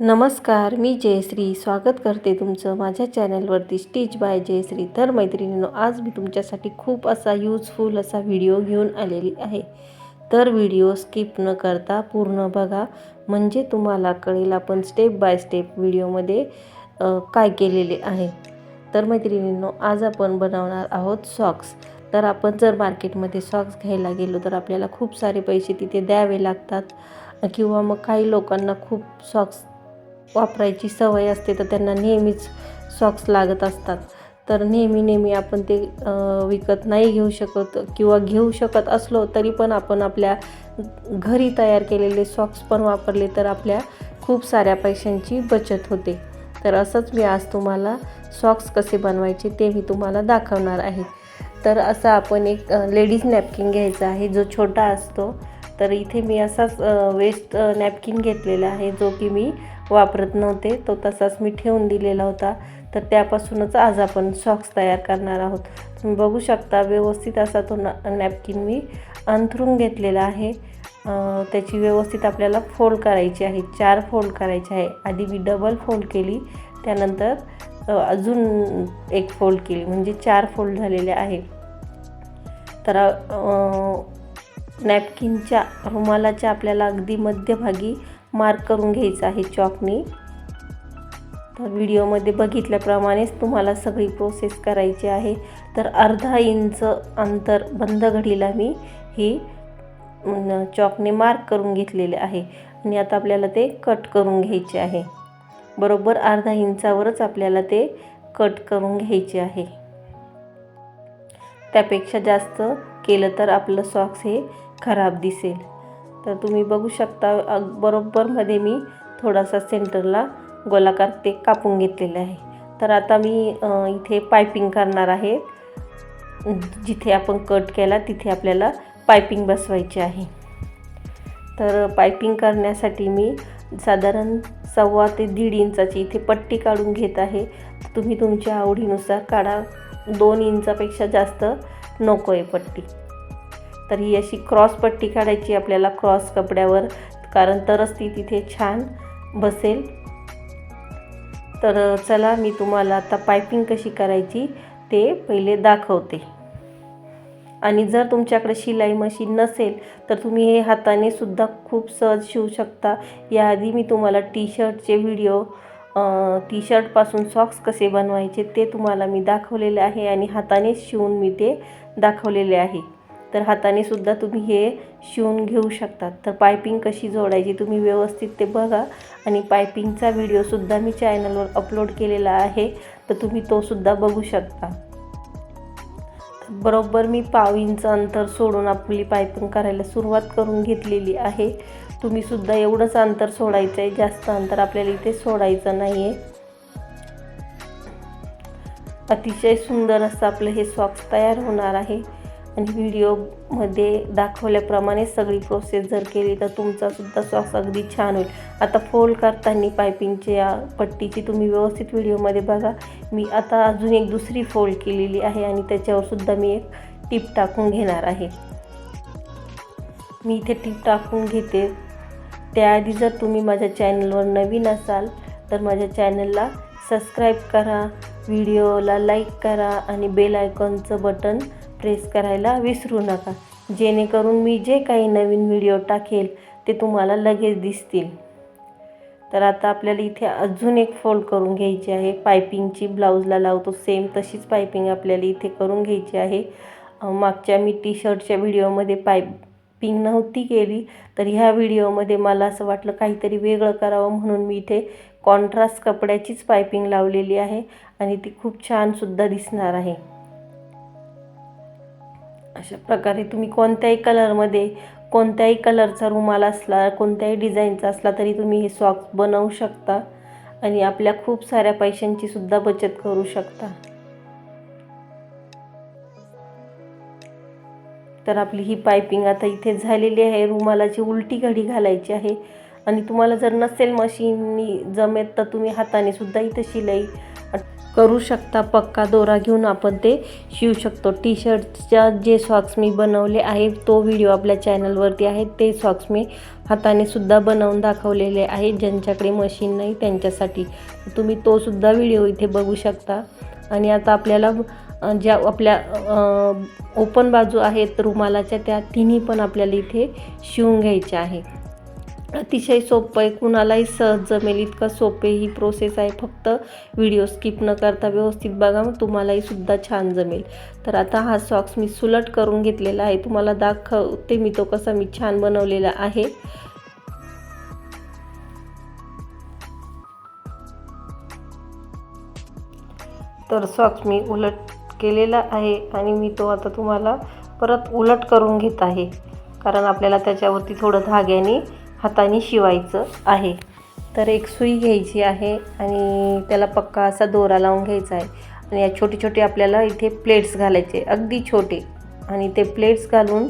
नमस्कार मी जयश्री. स्वागत करते तुमचं माझ्या चॅनलवरती स्टिच बाय जयश्री. तर मैत्रिणींनो आज मी तुमच्यासाठी खूप असा यूजफुल असा व्हिडिओ घेऊन आलेली आहे. तर व्हिडिओ स्किप न करता पूर्ण बघा. म्हणजे तुम्हाला कळेल आपण स्टेप बाय स्टेप व्हिडिओमध्ये काय केलेले आहे. तर मैत्रिणींनो आज आपण बनवणार आहोत सॉक्स तर आपण जर मार्केटमध्ये सॉक्स घ्यायला गेलो तर आपल्याला खूप सारे पैसे तिथे द्यावे लागतात. किंवा मग काही लोकांना खूप सॉक्स वापरायची सवय असते तर त्यांना नेहमीच सॉक्स लागत असतात. तर नेहमी नेहमी आपण ते विकत नाही घेऊ शकत किंवा घेऊ शकत असलो तरी पण आपण आपल्या घरी तयार केलेले सॉक्स पण वापरले तर आपल्या खूप साऱ्या पैशांची बचत होते. तर असंच मी आज तुम्हाला सॉक्स कसे बनवायचे ते मी तुम्हाला दाखवणार आहे. तर असा आपण एक लेडीज नॅपकिन घ्यायचा आहे जो छोटा असतो. तर इथे मी असाच वेस्ट नॅपकिन घेतलेला आहे जो की मी वापरत नव्हते. तो तसाच मी ठेवून दिलेला होता. तर त्यापासूनच आज आपण सॉक्स तयार करणार आहोत. तुम्ही बघू शकता व्यवस्थित असा तो न नॅपकिन मी अंथरून घेतलेला आहे. त्याची व्यवस्थित आपल्याला फोल्ड करायची आहे. चार फोल्ड करायचे आहे. आधी मी डबल फोल्ड केली. त्यानंतर अजून एक फोल्ड केली. म्हणजे चार फोल्ड झालेले आहे. तर नॅपकिनच्या रुमालाच्या आपल्याला अगदी मध्यभागी मार्क करून घ्यायचं आहे चॉकनी तर व्हिडिओमध्ये बघितल्याप्रमाणेच तुम्हाला सगळी प्रोसेस करायची आहे. तर अर्धा इंच अंतर बंद घडीला मी ही चॉकने मार्क करून घेतलेले आहे. आणि आता आपल्याला ते कट करून घ्यायचे आहे. बरोबर अर्धा इंचावरच आपल्याला ते कट करून घ्यायचे आहे. त्यापेक्षा जास्त केलं तर आपलं सॉक्स हे खराब दिसेल. तर तुम्ही बघू शकता अग- बरोबरमध्ये मी थोडासा सेंटरला गोलाकार ते कापून घेतलेले आहे. तर आता मी इथे पायपिंग करणार आहे. जिथे आपण कट केला तिथे आपल्याला पायपिंग बसवायची आहे. तर पायपिंग करण्यासाठी मी साधारण सव्वा ते दीड इंचाची इथे पट्टी काढून घेत आहे. तुम्ही तुमच्या आवडीनुसार काढा. दोन इंचापेक्षा जास्त नको आहे पट्टी. तर ही अशी क्रॉस पट्टी काढायची आपल्याला क्रॉस कपड्यावर कारण तरच ती तिथे छान बसेल. तर चला मी तुम्हाला आता पायपिंग कशी करायची ते पहिले दाखवते. आणि जर तुमच्याकडे शिलाई मशीन नसेल तर तुम्ही हे हाताने सुद्धा खूप सहज शिवू शकता. याआधी मी तुम्हाला टी शर्टचे व्हिडिओ टी शर्टपासून सॉक्स कसे बनवायचे ते तुम्हाला मी दाखवलेले आहे आणि हाताने शिवून मी ते दाखवलेले आहे. तर हाताने सुद्धा तुम्ही हे शिवून घेऊ शकतात. तर पायपिंग कशी जोडायची तुम्ही व्यवस्थित ते बघा. आणि पायपिंगचा व्हिडिओसुद्धा मी चॅनलवर अपलोड केलेला आहे तर तुम्ही तोसुद्धा बघू शकता. बरोबर मी पाव इंच अंतर सोडून आपली पायपिंग करायला सुरुवात करून घेतलेली आहे. तुम्ही सुद्धा एवढंच अंतर सोडायचं आहे जास्त अंतर आपल्याला इथे सोडायचं नाही आहे अतिशय सुंदर असं आपलं हे सॉक्स तयार होणार आहे. आणि व्हिडिओमध्ये दाखवल्याप्रमाणे सगळी प्रोसेस जर केली तर तुमचासुद्धा श्वास अगदी छान होईल. आता फोल्ड करताना पायपिंगच्या पट्टीची तुम्ही व्यवस्थित व्हिडिओमध्ये बघा. मी आता अजून एक दुसरी फोल्ड केलेली आहे आणि त्याच्यावरसुद्धा मी एक टीप टाकून घेणार आहे. मी इथे टीप टाकून घेते. त्याआधी जर तुम्ही माझ्या चॅनलवर नवीन असाल तर माझ्या चॅनलला सबस्क्राईब करा व्हिडिओला लाईक करा आणि बेल आयकॉनचं बटन प्रेस करायला विसरू नका. जेणेकरून मी जे काही नवीन व्हिडिओ टाकेल ते तुम्हाला लगेच दिसतील. तर आता आपल्याला इथे अजून एक फोल्ड करून घ्यायची आहे. पायपिंगची ब्लाऊजला लावतो. सेम तशीच पायपिंग आपल्याला इथे करून घ्यायची आहे. मागच्या मी टी शर्टच्या व्हिडिओमध्ये पायपिंग नव्हती केली तर ह्या व्हिडिओमध्ये मला असं वाटलं काहीतरी वेगळं करावं म्हणून मी इथे कॉन्ट्रास्ट कपड्याचीच पायपिंग लावलेली आहे आणि ती खूप छानसुद्धा दिसणार आहे. अशा प्रकारे तुम्ही कोणत्याही कलरमध्ये कोणत्याही कलरचा रुमाल असला कोणत्याही डिझाईनचा असला तरी तुम्ही हे सॉक्स बनवू शकता आणि आपल्या खूप साऱ्या पैशांची सुद्धा बचत करू शकता. तर आपली ही पायपिंग आता इथे झालेली आहे. रुमालाची उलटी घडी घालायची आहे आणि तुम्हाला जर नसेल मशीननी जमेत तर तुम्ही हाताने सुद्धा इथं शिलाई करू शकता. पक्का दोरा घेऊन आपण ते शिवू शकतो. टी शर्टच्या जे सॉक्स मी बनवले आहे तो व्हिडिओ आपल्या चॅनलवरती आहे. ते सॉक्स मी हाताने सुद्धा बनवून दाखवलेले आहे. ज्यांच्याकडे मशीन नाही त्यांच्यासाठी. तुम्ही तो सुद्धा व्हिडिओ इथे बघू शकता. आणि आता आपल्याला ज्या आपल्या ओपन बाजू आहेत रुमालाच्या त्या तिन्ही पण आपल्याला इथे शिवून घ्यायच्या आहे. अतिशय सोपं आहे. कुणालाही सहज जमेल इतकं सोपे ही प्रोसेस आहे. फक्त व्हिडिओ स्किप न करता व्यवस्थित बघा. मग तुम्हालाही सुद्धा छान जमेल. तर आता हा सॉक्स मी सुलट करून घेतलेला आहे. तुम्हाला दाखवते मी तो कसा मी छान बनवलेला आहे. तर सॉक्स मी उलट केलेला आहे आणि मी तो आता तुम्हाला परत उलट करून घेत आहे. कारण आपल्याला त्याच्यावरती थोडं धाग्याने हाताने शिवायचं आहे. तर एक सुई घ्यायची आहे आणि त्याला पक्का असा दोरा लावून घ्यायचा आहे. आणि या छोटे छोटे आपल्याला इथे प्लेट्स घालायचे अगदी छोटे. आणि ते प्लेट्स घालून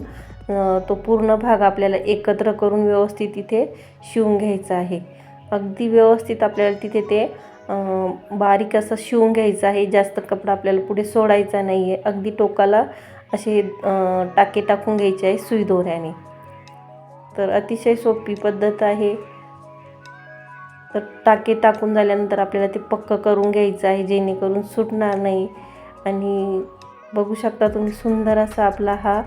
तो पूर्ण भाग आपल्याला एकत्र करून व्यवस्थित इथे शिवून घ्यायचा आहे. अगदी व्यवस्थित आपल्याला तिथे ते बारीक असं शिवून घ्यायचं आहे. जास्त कपडा आपल्याला पुढे सोडायचा नाही आहे अगदी टोकाला असे टाके टाकून घ्यायचे आहे सुई दोऱ्याने. तर अतिशय सोपी पद्धत आहे. तर टाके टाकून झाल्यानंतर आपल्याला ते पक्कं करून घ्यायचं आहे जेणेकरून सुटणार नाही. आणि बघू शकता तुम्ही सुंदर असा आपला हा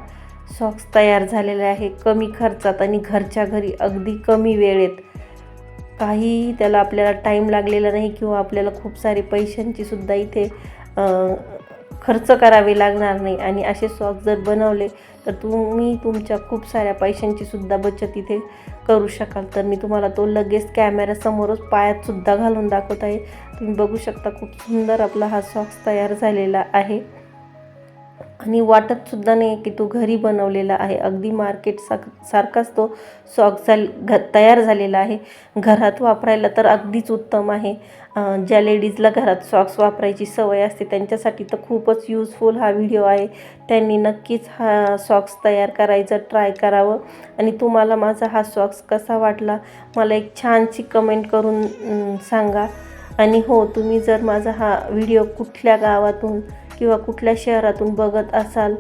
सॉक्स तयार झालेला आहे कमी खर्चात आणि घरच्या घरी अगदी कमी वेळेत. काहीही त्याला आपल्याला टाईम लागलेला नाही किंवा आपल्याला खूप सारे पैशांची सुद्धा इथे खर्च करावे लागणार नाही. आणि असे सॉक्स जर बनवले तर तुम्ही तुमच्या खूप साऱ्या पैशांची सुद्धा बचत इथे करू शकाल. तर मी तुम्हाला तो लगेच कॅमेऱ्यासमोरच पायातसुद्धा घालून दाखवत आहे. तुम्ही बघू शकता खूप सुंदर आपला हा सॉक्स तयार झालेला आहे. आणि वाटत सुद्धा नाही की तो घरी बनवलेला आहे. अगदी मार्केट सा सारखाच तो सॉक्स झाल घ तयार झालेला आहे. घरात वापरायला तर अगदीच उत्तम आहे. ज्या लेडीजला घरात सॉक्स वापरायची सवय असते त्यांच्यासाठी तर खूपच यूजफुल हा व्हिडिओ आहे. त्यांनी नक्कीच हा सॉक्स तयार करायचं ट्राय करावं. आणि तुम्हाला माझा हा सॉक्स कसा वाटला मला एक छानशी कमेंट करून सांगा. आणि हो तुम्ही जर माझा हा व्हिडिओ कुठल्या गावातून किंवा कुठल्या शहरातून बघत असाल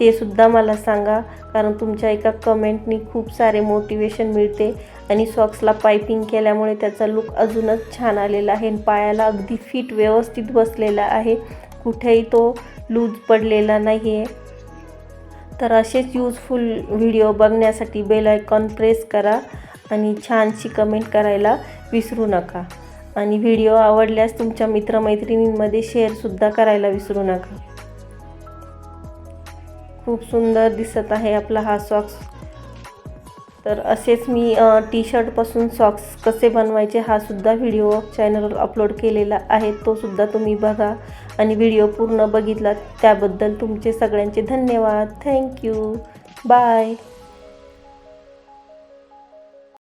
ते सुद्धा मला सांगा. कारण तुमच्या एका कमेंटनी खूप सारे मोटिवेशन मिळते. आणि सॉक्सला पायपिंग केल्यामुळे त्याचा लुक अजूनच छान आलेला आहे. आणि पायाला अगदी फिट व्यवस्थित बसलेला आहे. कुठेही तो लूज पडलेला नाही आहे तर असेच यूजफुल व्हिडिओ बघण्यासाठी बेल आयकॉन प्रेस करा. आणि छानशी कमेंट करायला विसरू नका. आणि व्हिडिओ आवडल्यास तुमच्या मित्रमैत्रिणींमध्ये शेअरसुद्धा करायला विसरू नका. खूप सुंदर दिसत आहे आपला हा सॉक्स तर असेच मी टी शर्टपासून सॉक्स कसे बनवायचे हा सुद्धा व्हिडिओ चॅनलवर अपलोड केलेला आहे तो सुद्धा तुम्ही बघा. आणि व्हिडिओ पूर्ण बघितला त्याबद्दल तुमचे सगळ्यांचे धन्यवाद. Thank you bye